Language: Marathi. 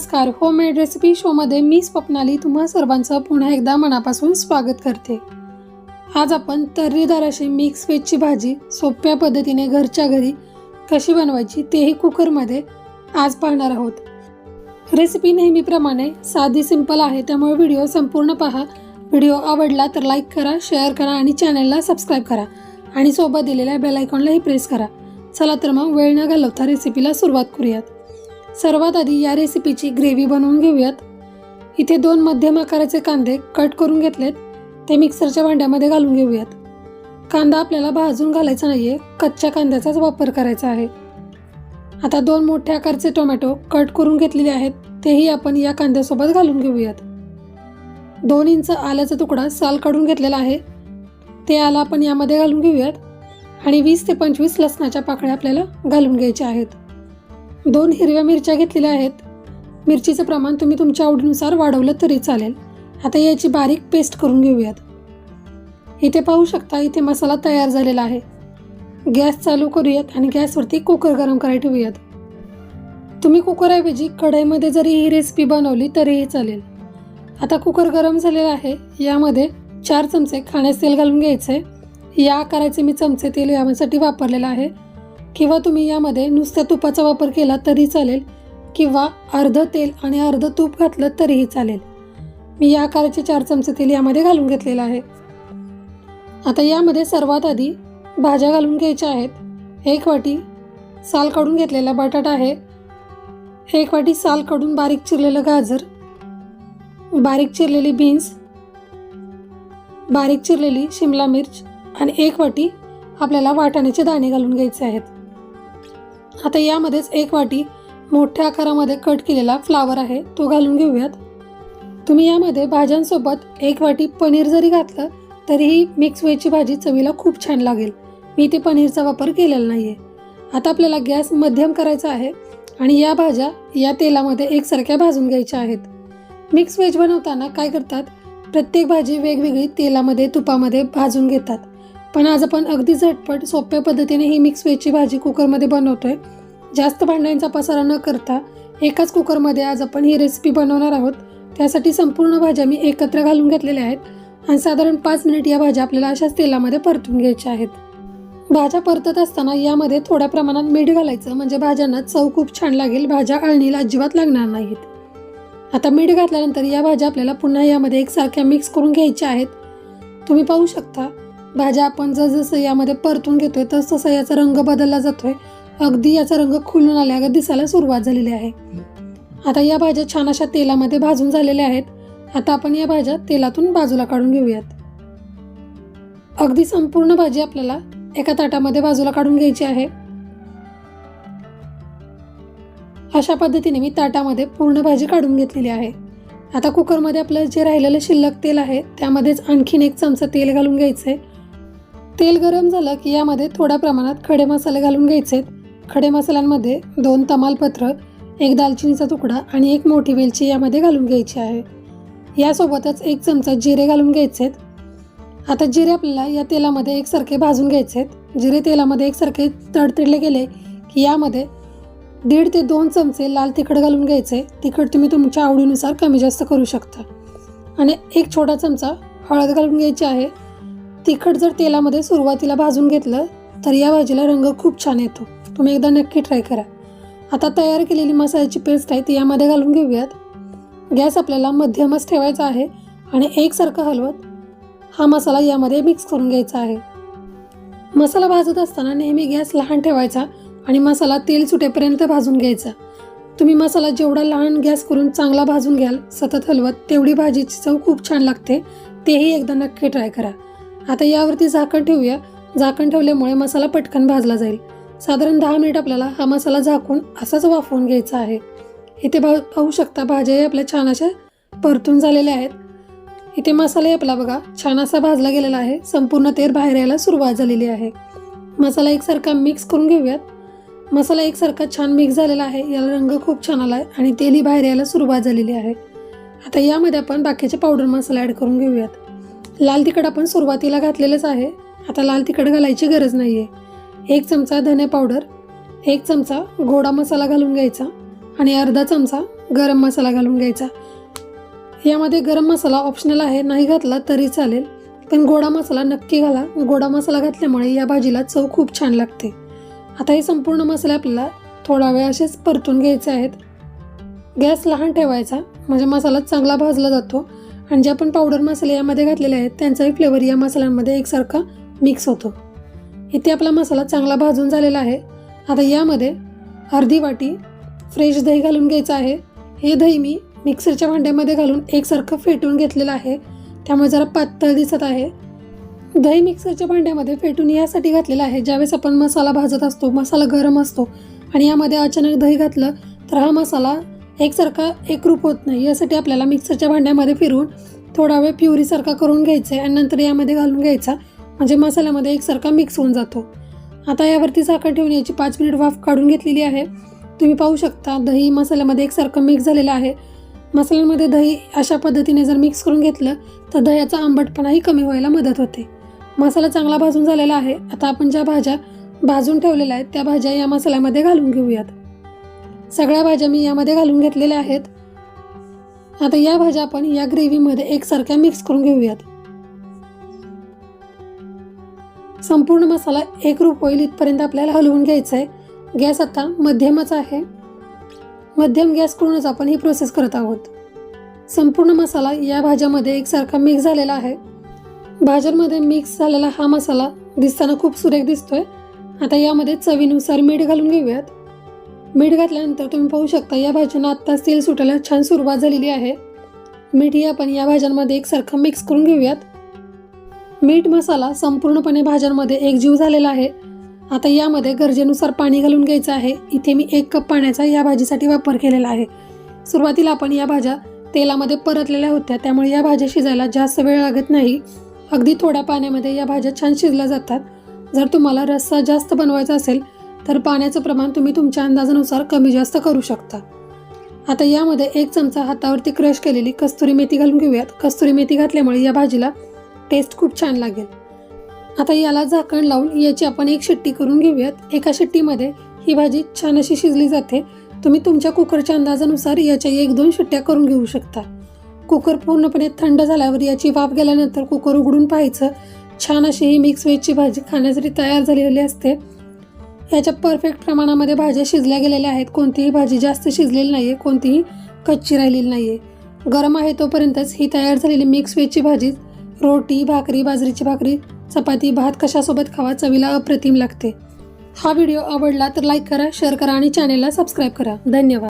नमस्कार. होममेड रेसिपी शोमध्ये मी स्वप्नाली तुम्हा सर्वांचं पुन्हा एकदा मनापासून स्वागत करते. आज आपण तर्रीदार अशी मिक्स वेजची भाजी सोप्या पद्धतीने घरच्या घरी कशी बनवायची तेही कुकरमध्ये आज पाहणार आहोत. रेसिपी नेहमीप्रमाणे साधी सिंपल आहे. त्यामुळे व्हिडिओ संपूर्ण पहा. व्हिडिओ आवडला तर लाईक करा शेअर करा आणि चॅनलला सबस्क्राईब करा. आणि सोबत दिलेल्या बेल आयकॉनलाही प्रेस करा. चला तर मग वेळ न घालवता रेसिपीला सुरुवात करूयात. सर्वात आधी या रेसिपीची ग्रेव्ही बनवून घेऊयात. इथे दोन मध्यम आकाराचे कांदे कट करून घेतलेत. ते मिक्सरच्या भांड्यामध्ये घालून घेऊयात. कांदा आपल्याला भाजून घालायचा नाही आहे कच्च्या कांद्याचाच वापर करायचा आहे. आता दोन मोठ्या आकारचे टोमॅटो कट करून घेतलेले आहेत. तेही आपण या कांद्यासोबत घालून घेऊयात. दोन इंच आल्याचा तुकडा साल काढून घेतलेला आहे. ते आला आपण यामध्ये घालून घेऊयात. आणि वीस ते पंचवीस लसणाच्या पाकळ्या आपल्याला घालून घ्यायच्या आहेत. दोन हिरव्या मिरच्या घेतलेल्या आहेत. मिरचीचं प्रमाण तुम्ही तुमच्या आवडीनुसार वाढवलं तरी चालेल. आता याची बारीक पेस्ट करून घेऊयात. इथे पाहू शकता इथे मसाला तयार झालेला आहे. गॅस चालू करूयात आणि गॅसवरती कुकर गरम करायला ठेवूयात. तुम्ही कुकरऐवजी कढईमध्ये जरी ही रेसिपी बनवली तरीही चालेल. आता कुकर गरम झालेला आहे. यामध्ये चार चमचे खाण्याचे तेल घालून घ्यायचे या आकाराचे मी चमचे तेल यासाठी वापरलेलं आहे. किंवा तुम्ही यामध्ये नुसत्या तुपाचा वापर केला तरी चालेल किंवा अर्धं तेल आणि अर्धं तूप घातलं तरीही चालेल. मी या आकाराचे चार चमचे तेल यामध्ये घालून घेतलेलं आहे. आता यामध्ये सर्वात आधी भाज्या घालून घ्यायच्या आहेत. एक वाटी साल काढून घेतलेला बटाटा आहे. एक वाटी साल काढून बारीक चिरलेलं गाजर बारीक चिरलेली बीन्स बारीक चिरलेली शिमला मिर्च आणि एक वाटी आपल्याला वाटाण्याचे दाणे घालून घ्यायचे आहेत. आता यामध्येच एक वाटी मोठ्या आकारामध्ये कट केलेला फ्लावर आहे तो घालून घेऊयात. तुम्ही यामध्ये भाज्यांसोबत एक वाटी पनीर जरी घातलं तरीही मिक्स व्हेजची भाजी चवीला खूप छान लागेल. मी ते पनीरचा वापर केलेला नाही आहे आता आपल्याला गॅस मध्यम करायचा आहे आणि या भाज्या या तेलामध्ये एकसारख्या भाजून घ्यायच्या आहेत. मिक्स व्हेज बनवताना काय करतात? प्रत्येक भाजी वेगवेगळी तेलामध्ये तुपामध्ये भाजून घेतात. पण आज आपण अगदी झटपट सोप्या पद्धतीने ही मिक्स वेजची भाजी कुकरमध्ये बनवतोय. जास्त भांड्यांचा पसारा न करता एकाच कुकरमध्ये आज आपण ही रेसिपी बनवणार आहोत. त्यासाठी संपूर्ण भाज्या मी एकत्र घालून घेतलेल्या आहेत आणि साधारण पाच मिनिट या भाज्या आपल्याला अशाच तेलामध्ये परतून घ्यायच्या आहेत. भाज्या परतत असताना यामध्ये थोड्या प्रमाणात मीठ घालायचं म्हणजे भाज्यांना चव खूप छान लागेल भाज्या अळणीला अजिबात लागणार नाहीत. आता मीठ घातल्यानंतर या भाज्या आपल्याला पुन्हा यामध्ये एकसारख्या मिक्स करून घ्यायच्या आहेत. तुम्ही पाहू शकता भाज्या आपण जसजसं यामध्ये परतून घेतोय तस तसा याचा रंग बदलला जातोय. अगदी याचा रंग खुलून आल्यागत दिसायला सुरुवात झालेली आहे. आता या भाज्या छान अशा तेलामध्ये भाजून झालेल्या आहेत. आता आपण या भाज्या तेलातून बाजूला काढून घेऊयात. अगदी संपूर्ण भाजी आपल्याला एका ताटामध्ये बाजूला काढून घ्यायची आहे. अशा पद्धतीने मी ताटामध्ये पूर्ण भाजी काढून घेतलेली आहे. आता कुकरमध्ये आपलं जे राहिलेलं शिल्लक तेल आहे त्यामध्येच आणखीन एक चमचा तेल घालून घ्यायचं आहे तेल गरम झालं की यामध्ये थोड्या प्रमाणात खडे मसाले घालून घ्यायचे खडे मसाल्यांमध्ये दोन तमालपत्र एक दालचिनीचा तुकडा आणि एक मोठी वेलची यामध्ये घालून घ्यायची आहे. यासोबतच एक चमचा जिरे घालून घ्यायचेत आता जिरे आपल्याला या तेलामध्ये एकसारखे भाजून घ्यायचेत जिरे तेलामध्ये एकसारखे तडतडले गेले की यामध्ये दीड ते दोन चमचे लाल तिखट घालून घ्यायचे तिखट तुम्ही तुमच्या आवडीनुसार कमी जास्त करू शकता. आणि एक छोटा चमचा हळद घालून घ्यायची आहे. तिखट जर तेलामध्ये सुरुवातीला भाजून घेतलं तर या भाजीला रंग खूप छान येतो. तुम्ही एकदा नक्की ट्राय करा. आता तयार केलेली मसाल्याची पेस्ट आहे ती यामध्ये घालून घेऊयात. गॅस आपल्याला मध्यमच ठेवायचा आहे आणि एकसारखं हलवत हा मसाला यामध्ये मिक्स करून घ्यायचा आहे. मसाला भाजत असताना नेहमी गॅस लहान ठेवायचा आणि मसाला तेल सुटेपर्यंत भाजून घ्यायचा. तुम्ही मसाला जेवढा लहान गॅस करून चांगला भाजून घ्याल सतत हलवत तेवढी भाजीची चव खूप छान लागते. तेही एकदा नक्की ट्राय करा. आता यावरती झाकण ठेवूया. झाकण ठेवल्यामुळे मसाला पटकन भाजला जाईल. साधारण दहा मिनिट आपल्याला हा मसाला झाकून असाच वाफवून घ्यायचा आहे. इथे भा पाहू शकता भाज्याही आपल्या छान अशा परतून झालेल्या आहेत. इथे मसालाही आपला बघा छान असा भाजला गेलेला आहे. संपूर्ण तेल बाहेर यायला सुरुवात झालेली आहे. मसाला एकसारखा मिक्स करून घेऊयात. मसाला एकसारखा छान मिक्स झालेला आहे. याला रंग खूप छान आला आहे आणि तेलही बाहेर यायला सुरुवात झालेली आहे. आता यामध्ये आपण बाकीचे पावडर मसाला ॲड करून घेऊयात. लाल तिखट आपण सुरुवातीला घातलेलंच आहे. आता लाल तिखट घालायची गरज नाही आहे एक चमचा धने पावडर एक चमचा गोडा मसाला घालून घ्यायचा आणि अर्धा चमचा गरम मसाला घालून घ्यायचा. यामध्ये गरम मसाला ऑप्शनल आहे नाही घातला तरी चालेल पण गोडा मसाला नक्की घाला. गोडा मसाला घातल्यामुळे या भाजीला चव खूप छान लागते. आता हे संपूर्ण मसाले आपल्याला थोडा वेळ असेच परतून घ्यायचे आहेत. गॅस लहान ठेवायचा म्हणजे मसाला चांगला भाजला जातो. आणि जे आपण पावडर मसाले यामध्ये घातलेले आहेत त्यांचाही फ्लेवर या मसाल्यांमध्ये एकसारखा मिक्स होतो. इथे आपला मसाला चांगला भाजून झालेला आहे. आता यामध्ये अर्धी वाटी फ्रेश दही घालून घ्यायचं आहे. हे दही मी मिक्सरच्या भांड्यामध्ये घालून एकसारखं फेटून घेतलेलं आहे. त्यामुळे जरा पातळ दिसत आहे. दही मिक्सरच्या भांड्यामध्ये फेटून यासाठी घातलेलं आहे. ज्यावेळेस आपण मसाला भाजत असतो मसाला गरम असतो आणि यामध्ये अचानक दही घातलं तर हा मसाला एकसारखा एकरूप होत नाही. यासाठी आपल्याला मिक्सरच्या भांड्यामध्ये फिरवून थोडा वेळ प्युरीसारखा करून घ्यायचा आहे आणि नंतर यामध्ये घालून घ्यायचा. म्हणजे मसाल्यामध्ये एकसारखा मिक्स होऊन जातो. आता यावरती साखर ठेवून याची पाच मिनिट वाफ काढून घेतलेली आहे. तुम्ही पाहू शकता दही मसाल्यामध्ये एकसारखं मिक्स झालेलं आहे. मसाल्यांमध्ये दही अशा पद्धतीने जर मिक्स करून घेतलं तर दह्याचा आंबटपणाही कमी व्हायला मदत होते. मसाला चांगला भाजून झालेला आहे. आता आपण ज्या भाज्या भाजून ठेवलेल्या आहेत त्या भाज्या या मसाल्यामध्ये घालून घेऊयात. सगळ्या भाज्या मी यामध्ये घालून घेतलेल्या आहेत. आता या भाज्या आपण या ग्रेव्हीमध्ये एकसारख्या मिक्स करून घेऊयात. संपूर्ण मसाला एकरूप होईल इथपर्यंत आपल्याला हलवून घ्यायचा आहे गॅस आता मध्यमच आहे. मध्यम गॅस करूनच आपण ही प्रोसेस करत आहोत. संपूर्ण मसाला या भाज्यामध्ये एकसारखा मिक्स झालेला आहे. भाज्यांमध्ये मिक्स झालेला हा मसाला दिसताना खूप सुरेख दिसतोय. आता यामध्ये चवीनुसार मीठ घालून घेऊयात. मीठ घातल्यानंतर तुम्ही पाहू शकता या भाज्यांना आत्ताच तेल सुटायला छान सुरुवात झालेली आहे. मीठ ही आपण या भाज्यांमध्ये एकसारखं मिक्स करून घेऊयात. मीठ मसाला संपूर्णपणे भाज्यांमध्ये एकजीव झालेला आहे. आता यामध्ये गरजेनुसार पाणी घालून घ्यायचं आहे. इथे मी एक कप पाण्याचा या भाजीसाठी वापर केलेला आहे. सुरुवातीला आपण या भाज्या तेलामध्ये परतलेल्या होत्या त्यामुळे या भाज्या शिजायला जास्त वेळ लागत नाही. अगदी थोड्या पाण्यामध्ये या भाज्या छान शिजल्या जातात. जर तुम्हाला रस्सा जास्त बनवायचा असेल तर पाण्याचं प्रमाण तुम्ही तुमच्या अंदाजानुसार कमी जास्त करू शकता. आता यामध्ये एक चमचा हातावरती क्रश केलेली कस्तुरी मेथी घालून घेऊयात. कस्तुरी मेथी घातल्यामुळे या भाजीला टेस्ट खूप छान लागेल. आता याला झाकण लावून याची आपण एक शिट्टी करून घेऊयात. एका शिट्टीमध्ये ही भाजी छान अशी शिजली जाते. तुम्ही तुमच्या कुकरच्या अंदाजानुसार याच्या एक दोन शिट्ट्या करून घेऊ शकता. कुकर पूर्णपणे थंड झाल्यावर याची वाफ गेल्यानंतर कुकर उघडून पाहायचं. छान अशी ही मिक्स व्हेजची भाजी खाण्यासाठी तयार झालेली असते. याच्या परफेक्ट प्रमाणामध्ये भाज्या शिजल्या गेलेल्या आहेत. कोणतीही भाजी जास्त शिजलेली नाही आहे कोणतीही कच्ची राहिलेली नाही आहे गरम आहे तोपर्यंतच ही तयार झालेली मिक्स वेजची भाजी रोटी भाकरी बाजरीची भाकरी चपाती भात कशासोबत खावा चवीला अप्रतिम लागते. हा व्हिडिओ आवडला तर लाईक करा शेअर करा आणि चॅनेलला सबस्क्राईब करा. धन्यवाद.